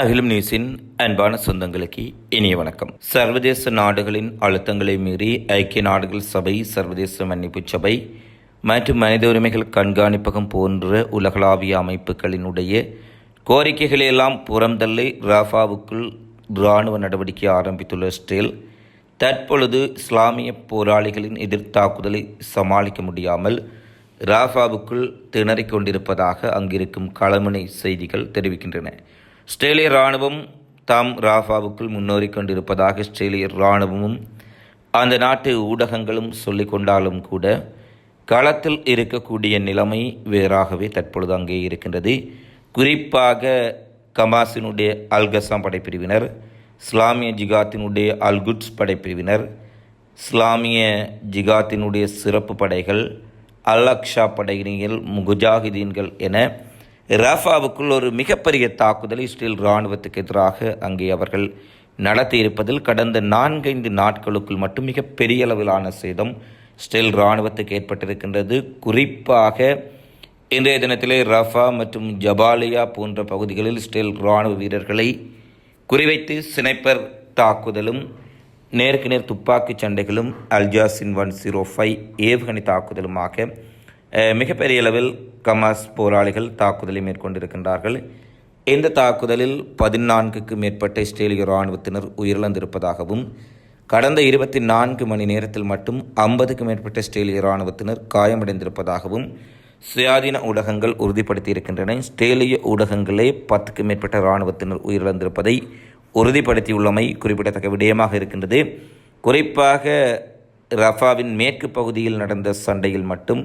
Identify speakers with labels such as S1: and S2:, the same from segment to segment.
S1: அகிலம் நியூஸின் அன்பான சொந்தங்களுக்கு இனிய வணக்கம். சர்வதேச நாடுகளின் அழுத்தங்களை மீறி ஐக்கிய நாடுகள் சபை சர்வதேச மன்னிப்பு சபை மற்றும் மனித உரிமைகள் கண்காணிப்பகம் போன்ற உலகளாவிய அமைப்புகளினுடைய கோரிக்கைகளை எல்லாம் புறந்தள்ளி ராஃபாவுக்குள் இராணுவ நடவடிக்கை ஆரம்பித்துள்ள இஸ்ரேல் தற்பொழுது இஸ்லாமிய போராளிகளின் எதிர்த்தாக்குதலை சமாளிக்க முடியாமல் ராஃபாவுக்குள் திணறிக் கொண்டிருப்பதாக அங்கிருக்கும் களமணி செய்திகள் தெரிவிக்கின்றன. இஸ்ரேலிய இராணுவம் தாம் ராஃபாவுக்குள் முன்னேறிக் கொண்டிருப்பதாக இஸ்ரேலிய இராணுவமும் அந்த நாட்டு ஊடகங்களும் சொல்லிக் கொண்டாலும் கூட களத்தில் இருக்கக்கூடிய நிலைமை வேறாகவே தற்பொழுது அங்கே இருக்கின்றது. குறிப்பாக கமாசினுடைய அல்கசாம் படைப்பிரிவினர் இஸ்லாமிய ஜிகாத்தினுடைய அல்குட்ஸ் படைப்பிரிவினர் இஸ்லாமிய ஜிகாத்தினுடைய சிறப்பு படைகள் அல் அக்ஷா படையினர் முகுஜாஹிதீன்கள் என ரஃபாவுக்குள் ஒரு மிகப்பெரிய தாக்குதலை இஸ்ரேல் இராணுவத்துக்கு எதிராக அங்கே அவர்கள் நடத்தியிருப்பதில் கடந்த நான்கைந்து நாட்களுக்குள் மட்டும் மிகப்பெரிய அளவிலான சேதம் இஸ்ரேல் இராணுவத்துக்கு ஏற்பட்டிருக்கின்றது. குறிப்பாக இன்றைய தினத்திலே ரஃபா மற்றும் ஜபாலியா போன்ற பகுதிகளில் இஸ்ரேல் இராணுவ வீரர்களை குறிவைத்து சினைப்பர் தாக்குதலும் நேருக்கு நேர் துப்பாக்கிச் சண்டைகளும் Al Jazeera one zero five ஏவுகணை தாக்குதலுமாக மிகப்பெரிய அளவில் கமாஸ் போராளிகள் தாக்குதலை மேற்கொண்டிருக்கின்றார்கள். இந்த தாக்குதலில் பதினான்குக்கு மேற்பட்ட இஸ்ரேலிய இராணுவத்தினர் உயிரிழந்திருப்பதாகவும் கடந்த இருபத்தி நான்கு மணி நேரத்தில் மட்டும் ஐம்பதுக்கு மேற்பட்ட இஸ்ரேலிய இராணுவத்தினர் காயமடைந்திருப்பதாகவும் சுயாதீன ஊடகங்கள் உறுதிப்படுத்தியிருக்கின்றன. இஸ்ரேலிய ஊடகங்களே பத்துக்கு மேற்பட்ட இராணுவத்தினர் உயிரிழந்திருப்பதை உறுதிப்படுத்தியுள்ளமை குறிப்பிடத்தக்க விடயமாக இருக்கின்றது. குறிப்பாக ரஃபாவின் மேற்கு பகுதியில் நடந்த சண்டையில் மட்டும்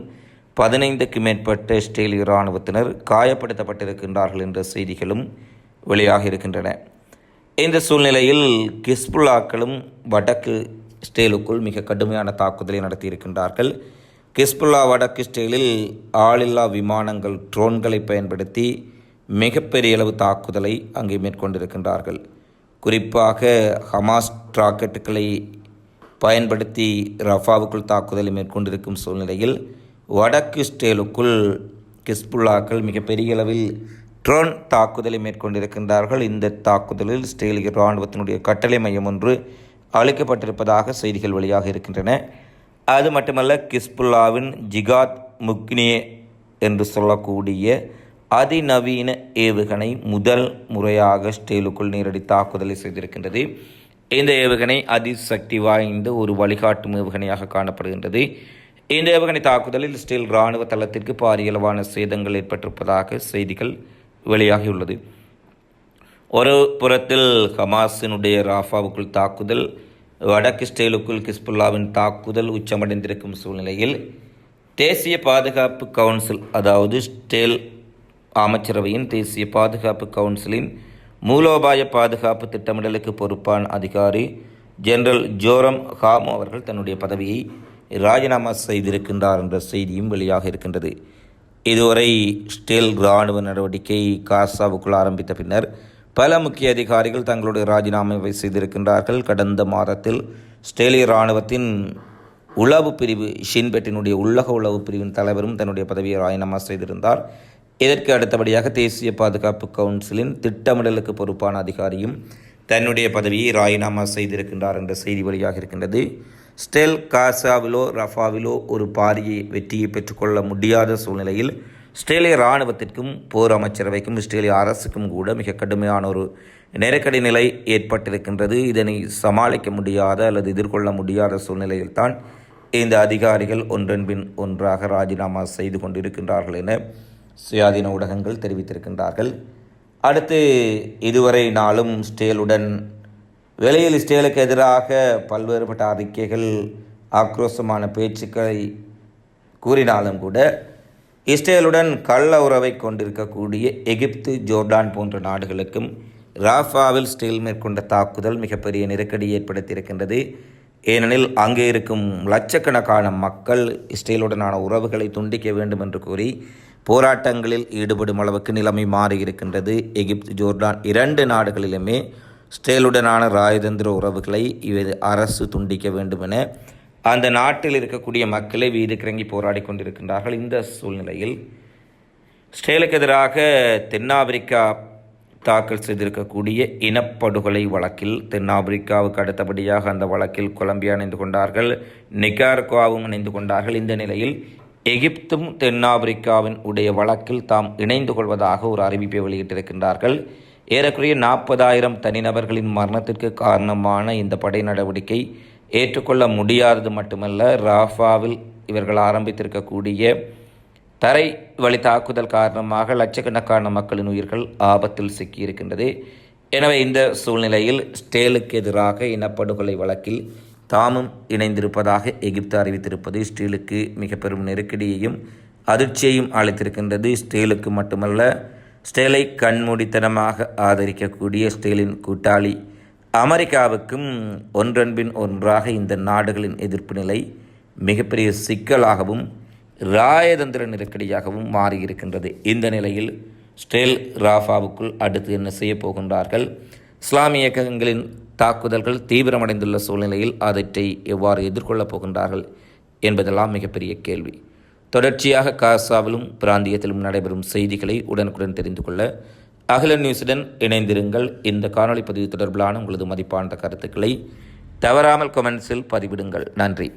S1: பதினைந்துக்கு மேற்பட்ட இஸ்ரேலிய இராணுவத்தினர் காயப்படுத்தப்பட்டிருக்கின்றார்கள் என்ற செய்திகளும் வெளியாக இருக்கின்றன. இந்த சூழ்நிலையில் கிஸ்புல்லாக்களும் வடக்கு இஸ்ரேலுக்குள் மிக கடுமையான தாக்குதலை நடத்தியிருக்கின்றார்கள். கிஸ்புல்லா வடக்கு இஸ்ரேலில் ஆளில்லா விமானங்கள் ட்ரோன்களை பயன்படுத்தி மிகப்பெரிய அளவு தாக்குதலை அங்கே மேற்கொண்டிருக்கின்றார்கள். குறிப்பாக ஹமாஸ் ராக்கெட்டுகளை பயன்படுத்தி ரஃபாவுக்குள் தாக்குதலை மேற்கொண்டிருக்கும் சூழ்நிலையில் வடக்கு இஸ்ரேலுக்குள் கிஸ்புல்லாக்கள் மிகப்பெரிய அளவில் ட்ரோன் தாக்குதலை மேற்கொண்டிருக்கின்றார்கள். இந்த தாக்குதலில் இஸ்ரேலிய இராணுவத்தினுடைய கட்டளை மையம் ஒன்று அளிக்கப்பட்டிருப்பதாக செய்திகள் வெளியாக இருக்கின்றன. அது மட்டுமல்ல கிஸ்புல்லாவின் ஜிகாத் முக்னியே என்று சொல்லக்கூடிய அதிநவீன ஏவுகணை முதல் முறையாக ஸ்டேலுக்குள் நேரடி தாக்குதலை செய்திருக்கின்றது. இந்த ஏவுகணை அதிசக்தி வாய்ந்த ஒரு வழிகாட்டும் ஏவுகணையாக காணப்படுகின்றது. இந்த ஏவுகணை தாக்குதலில் ஸ்டேல் இராணுவ தளத்திற்கு பாரியளவான சேதங்கள் ஏற்பட்டிருப்பதாக செய்திகள் வெளியாகியுள்ளது. ஒரு புறத்தில் ஹமாஸினுடைய ராஃபாவுக்குள் தாக்குதல் வடக்கு ஸ்டேலுக்குள் கிஸ்புல்லாவின் தாக்குதல் உச்சமடைந்திருக்கும் சூழ்நிலையில் தேசிய பாதுகாப்பு கவுன்சில் அதாவது ஸ்டேல் அமைச்சரவையின் தேசிய பாதுகாப்பு கவுன்சிலின் மூலோபாய பாதுகாப்பு திட்டமிடலுக்கு பொறுப்பான அதிகாரி ஜெனரல் ஜோரம் ஹாமோ அவர்கள் தன்னுடைய பதவியை ராஜினாமா செய்திருக்கின்றார் என்ற செய்தியும் வெளியாக இருக்கின்றது. இதுவரை ஸ்டேல் இராணுவ நடவடிக்கை காசாவுக்குள் ஆரம்பித்த பின்னர் பல முக்கிய அதிகாரிகள் தங்களுடைய ராஜினாமாவை செய்திருக்கின்றார்கள். கடந்த மாதத்தில் ஸ்டேலிய இராணுவத்தின் உளவு பிரிவு ஷின்பெட்டினுடைய உள்ளக உளவு பிரிவின் தலைவரும் தன்னுடைய பதவியை ராஜினாமா செய்திருந்தார். இதற்கு அடுத்தபடியாக தேசிய பாதுகாப்பு கவுன்சிலின் திட்டமிடலுக்கு பொறுப்பான அதிகாரியும் தன்னுடைய பதவியை ராஜினாமா செய்திருக்கின்றார் என்ற செய்தி வெளியாக இருக்கின்றது ஸ்டெல் காசாவிலோ ரஃபாவிலோ ஒரு பாரிய வெற்றியை பெற்றுக்கொள்ள முடியாத சூழ்நிலையில் இஸ்ரேலிய இராணுவத்திற்கும் போர் அமைச்சரவைக்கும் இஸ்ரேலிய அரசுக்கும் கூட மிக கடுமையான ஒரு நெருக்கடி நிலை ஏற்பட்டிருக்கின்றது. இதனை சமாளிக்க முடியாத அல்லது எதிர்கொள்ள முடியாத சூழ்நிலையில்தான் இந்த அதிகாரிகள் ஒன்றன்பின் ஒன்றாக ராஜினாமா செய்து கொண்டிருக்கின்றார்கள் என சுயாதீன ஊடகங்கள் தெரிவித்திருக்கின்றார்கள். அடுத்து இதுவரை நாளும் ஸ்டேலுடன் வெளியில் இஸ்ரேலுக்கு எதிராக பல்வேறுபட்ட அறிக்கைகள் ஆக்ரோஷமான பேச்சுக்களை கூறினாலும் கூட இஸ்ரேலுடன் கள்ள உறவை கொண்டிருக்கக்கூடிய எகிப்து ஜோர்டான் போன்ற நாடுகளுக்கும் ராஃபாவில் ஸ்டீல் மேற்கொண்ட தாக்குதல் மிகப்பெரிய நெருக்கடி ஏற்படுத்தியிருக்கின்றது. ஏனெனில் அங்கே இருக்கும் லட்சக்கணக்கான மக்கள் இஸ்ரேலுடனான உறவுகளை துண்டிக்க வேண்டும் என்று கூறி போராட்டங்களில் ஈடுபடும் அளவுக்கு நிலைமை மாறியிருக்கின்றது. எகிப்து ஜோர்டான் இரண்டு நாடுகளிலுமே ஸ்டேலுடனான ராஜதந்திர உறவுகளை இது அரசு துண்டிக்க வேண்டும் என அந்த நாட்டில் இருக்கக்கூடிய மக்களை கிறங்கி போராடி கொண்டிருக்கின்றார்கள். இந்த சூழ்நிலையில் ஸ்டேலுக்கு எதிராக தென்னாப்பிரிக்கா தாக்கல் செய்திருக்கக்கூடிய இனப்படுகொலை வழக்கில் தென்னாப்பிரிக்காவுக்கு அடுத்தபடியாக அந்த வழக்கில் கொலம்பியா இணைந்து கொண்டார்கள் நிகார்குவாவும் இணைந்து கொண்டார்கள். இந்த நிலையில் எகிப்தும் தென்னாப்பிரிக்காவின் உடைய வழக்கில் தாம் இணைந்து கொள்வதாக ஒரு அறிவிப்பை வெளியிட்டிருக்கின்றார்கள். ஏறக்குறைய நாற்பதாயிரம் தனிநபர்களின் மரணத்திற்கு காரணமான இந்த படை நடவடிக்கை ஏற்றுக்கொள்ள முடியாதது மட்டுமல்ல ராஃபாவில் இவர்கள் ஆரம்பித்திருக்கக்கூடிய தரை வழி தாக்குதல் காரணமாக லட்சக்கணக்கான மக்களின் உயிர்கள் ஆபத்தில் சிக்கியிருக்கின்றது. எனவே இந்த சூழ்நிலையில் ஸ்டேலுக்கு எதிராக இனப்படுகொலை வழக்கில் தாமும் இணைந்திருப்பதாக எகிப்து அறிவித்திருப்பது ஸ்டீலுக்கு மிக பெரும் நெருக்கடியையும் அதிர்ச்சியையும் அளித்திருக்கின்றது. ஸ்டேலுக்கு மட்டுமல்ல ஸ்டேலை கண்மூடித்தனமாக ஆதரிக்கக்கூடிய ஸ்டேலின் கூட்டாளி அமெரிக்காவுக்கும் ஒன்றன்பின் ஒன்றாக இந்த நாடுகளின் எதிர்ப்பு நிலை மிகப்பெரிய சிக்கலாகவும் ராயதந்திர நெருக்கடியாகவும் மாறியிருக்கின்றது. இந்த நிலையில் ஸ்டேல் ராஃபாவுக்குள் அடுத்து என்ன செய்ய போகின்றார்கள்? இஸ்லாமிய இயக்கங்களின் தாக்குதல்கள் தீவிரமடைந்துள்ள சூழ்நிலையில் அதற்றை எவ்வாறு எதிர்கொள்ளப் போகின்றார்கள் என்பதெல்லாம் மிகப்பெரிய கேள்வி. தொடர்ச்சியாக காசாவிலும் பிராந்தியத்திலும் நடைபெறும் செய்திகளை உடனுக்குடன் தெரிந்து கொள்ள அகில நியூஸுடன் இணைந்திருங்கள். இந்த காணொலி பதிவு தொடர்பிலான உங்களது மதிப்பான கருத்துக்களை தவறாமல் கமெண்ட்ஸில் பதிவிடுங்கள். நன்றி.